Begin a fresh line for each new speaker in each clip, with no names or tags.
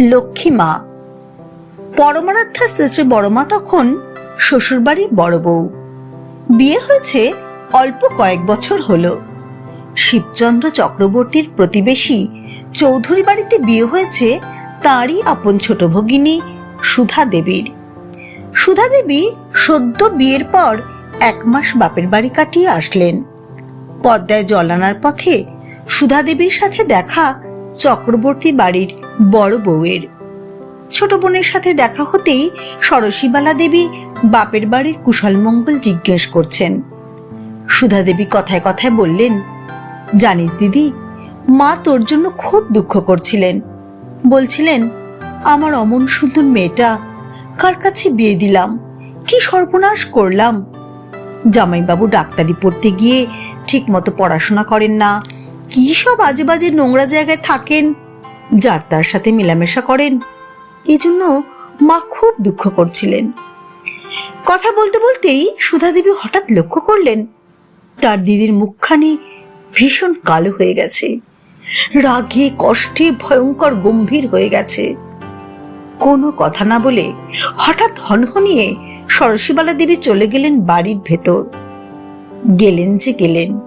লক্ষ্মী মা। পরমারাধ্যা শ্রী বড়মা তখন শ্বশুরবাড়ির বড় বউ। বিয়ে হয়েছে অল্প কয়েক বছর হল। শিবচন্দ্র চক্রবর্তীর প্রতিবেশী চৌধুরী বাড়িতে বিয়ে হয়েছে তারই আপন ছোট ভগিনী সুধা দেবীর। সুধা দেবী সদ্য বিয়ের পর এক মাস বাপের বাড়ি কাটিয়ে আসলেন। পদ্মায় জল আনার পথে সুধা দেবীর সাথে দেখা চক্রবর্তী বাড়ির বড় বউয়ের। ছোট বোনের সাথে দেখা হতেই সরসীবালা দেবী বাপের বাড়ির কুশলমঙ্গল জিজ্ঞেস করছেন। সুধা দেবী কথায় কথায় বললেন, জানিস দিদি, মা তোর জন্য খুব দুঃখ করছিলেন। বলছিলেন, আমার অমন সুন্দর মেয়েটা, কার কাছে বিয়ে দিলাম, কি সর্বনাশ করলাম। জামাইবাবু ডাক্তারি পড়তে গিয়ে ঠিক মতো পড়াশোনা করেন না, কি সব আজে বাজে নোংরা জায়গায় থাকেন যার তার সাথে মেলামেশা করেন। এজন্য মা খুব দুঃখ করছিলেন। কথা বলতে বলতেই সুধা দেবী হঠাৎ লক্ষ্য করলেন, তার দিদির মুখখানি ভীষণ কালো হয়ে গেছে। রাগে, কষ্টে, ভয়ঙ্কর, গম্ভীর হয়ে গেছে। কোনো কথা না বলে হঠাৎ হনহনিয়ে সরসীবালা দেবী চলে গেলেন বাড়ির ভেতর। গেলেন যে গেলেন,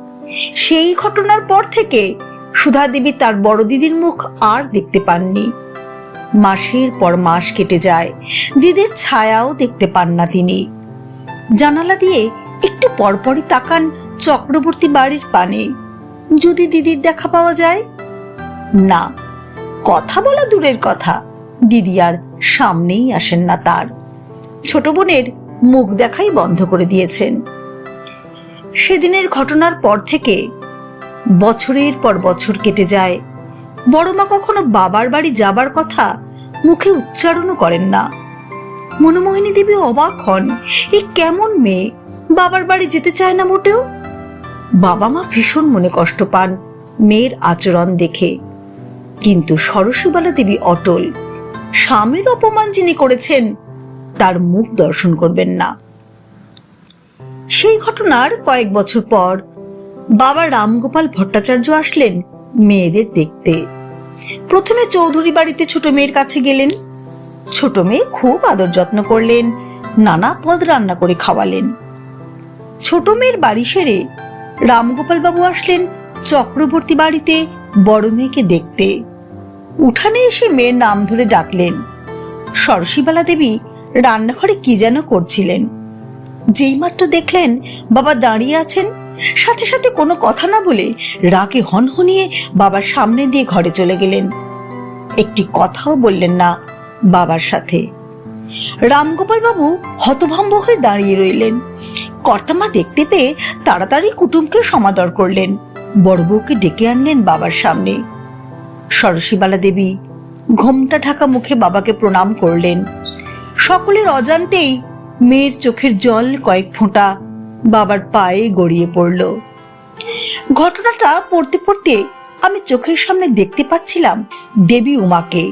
সেই ঘটনার পর থেকে সুধা দেবী তার বড় দিদির মুখ আর দেখতে পাননি। মাসের পর মাস কেটে যায়। দিদির ছায়াও দেখতে পান না তিনি। জানালা দিয়ে একটু পরপরই তাকান চক্রবর্তী বাড়ির পানে। যদি দিদির দেখা পাওয়া যায়? না, কথা বলা দূরের কথা। দিদি আর সামনেই আসেন না তার। ছোট বোনের মুখ দেখাই বন্ধ করে দিয়েছেন। সেদিনের ঘটনার পর থেকে বছরের পর বছর কেটে যায়। বড় মা কখনো বাবার বাড়ি যাবার কথা মুখে উচ্চারণও করেন না। মনোমোহিনী দেবী অবাক হন, এ কেমন মেয়ে? বাবার বাড়ি যেতে চায় না মোটেও? বাবা মা ভীষণ মনে কষ্ট পান মেয়ের আচরণ দেখে। কিন্তু সরস্ববালা দেবী অটল, স্বামীর অপমান যিনি করেছেন, তার মুখ দর্শন করবেন না। সেই ঘটনার কয়েক বছর পর বাবা রামগোপাল ভট্টাচার্য আসলেন মেয়েদের দেখতে। প্রথমে চৌধুরী বাড়িতে ছোট মেয়ের কাছে গেলেন। ছোট মেয়ে খুব আদর যত্ন করলেন, নানা পদ রান্না করে খাওয়ালেন। ছোট মেয়ের বাড়ি সেরে রামগোপাল বাবু আসলেন চক্রবর্তী বাড়িতে বড় মেয়েকে দেখতে। উঠানে এসে মেয়ের নাম ধরে ডাকলেন। সরসীবালা দেবী রান্নাঘরে কি যেন করছিলেন। যেইমাত্র দেখলেন বাবা দাঁড়িয়ে আছেন সাথে সাথে কোনো কথা না বলে রাগে হনহনিয়ে বাবার সামনে দিয়ে ঘরে চলে গেলেন। একটি কথাও বললেন না বাবার সাথে। রামগোপাল বাবু হতভম্ব হয়ে দাঁড়িয়ে রইলেন। কর্তামা দেখতে পেয়ে তাড়াতাড়ি কুটুমকে সমাদর করলেন। বড় বউকে ডেকে আনলেন বাবার সামনে। সরসীবালা দেবী ঘোমটা ঢাকা মুখে বাবাকে প্রণাম করলেন। সকলের অজান্তেই মেয়ের চোখের জল কয়েক ফোঁটা বাবার পায়ে গড়িয়ে পড়ল। ঘটনাটা পড়তে পড়তে আমি চোখের সামনে দেখতে পাচ্ছিলাম দেবী উমাকে।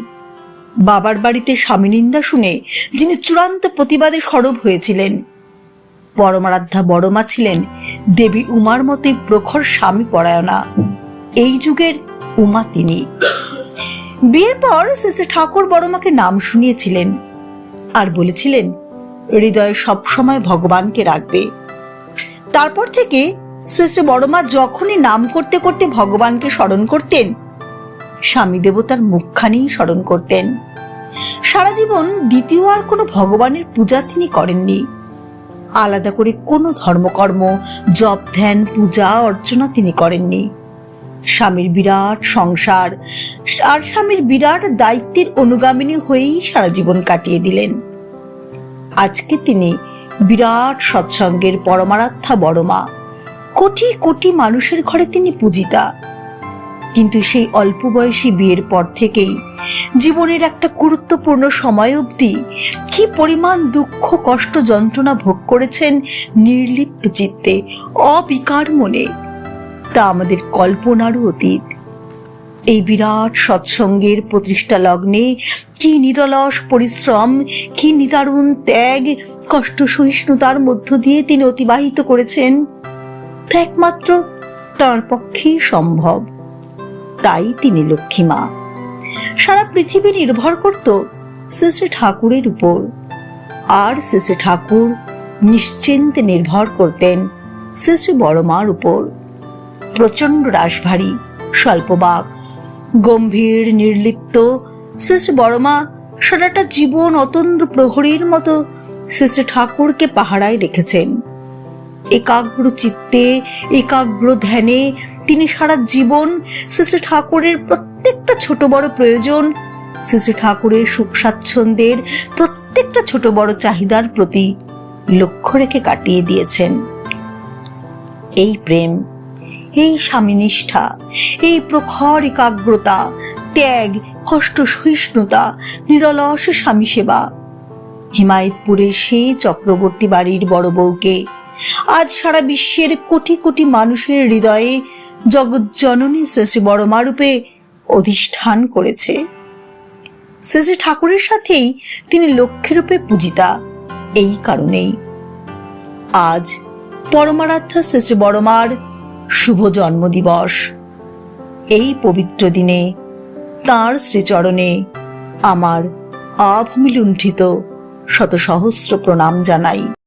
বাবার বাড়িতে স্বামী নিন্দা শুনে যিনি চূড়ান্ত প্রতিবাদে সরব হয়েছিলেন। পরমারাধ্যা বড়মা ছিলেন দেবী উমার মতোই প্রখর স্বামী পরায়ণা। এই যুগের উমা তিনি। বিয়ের পর সিস্টার ঠাকুর বড়মাকে নাম শুনিয়েছিলেন আর বলেছিলেন, হৃদয়ে সবসময় ভগবানকে রাখবে। তারপর থেকে সিস্টার বড়মা যখনই নাম করতে করতে ভগবানকে স্মরণ করতেন, স্বামী দেবতার মুখখানেই স্মরণ করতেন। সারা জীবন দ্বিতীয় আর কোনো ভগবানের পূজা তিনি করেননি। আলাদা করে কোনো ধর্মকর্ম, জপ, ধ্যান, পূজা, অর্চনা তিনি করেননি। স্বামীর বিরাট সংসার আর স্বামীর বিরাট দায়িত্বের অনুগামিনী হয়েই সারা জীবন কাটিয়ে দিলেন। আজকে তিনি বিরাট সৎসঙ্গের পরমারাধ্যা বড়মা। কোটি কোটি মানুষের ঘরে তিনি পূজিতা। কিন্তু সেই অল্প বয়সী বিয়ের পর থেকেই জীবনের একটা গুরুত্বপূর্ণ সময় অবধি কি পরিমাণ দুঃখ, কষ্ট, যন্ত্রণা ভোগ করেছেন নির্লিপ্ত চিত্তে, অবিকার মনে। তা আমাদের কল্পনারও অতীত। এই বিরাট সৎসঙ্গের প্রতিষ্ঠা লগ্নে কি নিরলস পরিশ্রম, কি নিদারুণ ত্যাগ, কষ্ট সহিষ্ণুতার মধ্য দিয়ে তিনি অতিবাহিত করেছেন, তা একমাত্র তার পক্ষেই সম্ভব। তাই তিনি লক্ষ্মীমা সারা পৃথিবী নির্ভর করত শ্রী ঠাকুরের উপর। আর শ্রী শ্রী ঠাকুর নিশ্চিন্তে নির্ভর করতেন শ্রী শ্রী বড়মার উপর। প্রচণ্ড রাশভারী, স্বল্পবাক গম্ভীর, নির্লিপ্ত। শ্রী বড়মা, সারাটা জীবন অতন্দ্র প্রহরীর মতো শ্রী ঠাকুরকে পাহারায় রেখেছেন। একাগ্র চিত্তে, একাগ্র ধ্যানে তিনি সারা জীবন শ্রী ঠাকুরের প্রত্যেকটা ছোট বড় প্রয়োজন শ্রী ঠাকুরের সুখ স্বাচ্ছন্দ্যের প্রত্যেকটা ছোট বড় চাহিদার প্রতি লক্ষ্য রেখে কাটিয়ে দিয়েছেন। এই প্রেম এই স্বামীনিষ্ঠা, এই প্রখর একাগ্রতা, ত্যাগ, কষ্ট, সহিষ্ণুতা, নিরলস স্বামী সেবা। হিমায়তপুরের সেই চক্রবর্তী বাড়ির বড় বউকে আজ সারা বিশ্বের কোটি কোটি মানুষের হৃদয়ে জগজ্জননী শ্রী শ্রী বড়মা রূপে অধিষ্ঠান করেছে। শ্রী শ্রী ঠাকুরের সাথেই তিনি লক্ষ্যরূপে পূজিতা, এই কারণেই। আজ পরমারাধ্যা শ্রী শ্রী বড়মার শুভ জন্মদিবস। এই পবিত্র দিনে তাঁর শ্রীচরণে আমার আভমিলুণ্ঠিত শত সহস্র প্রণাম জানাই।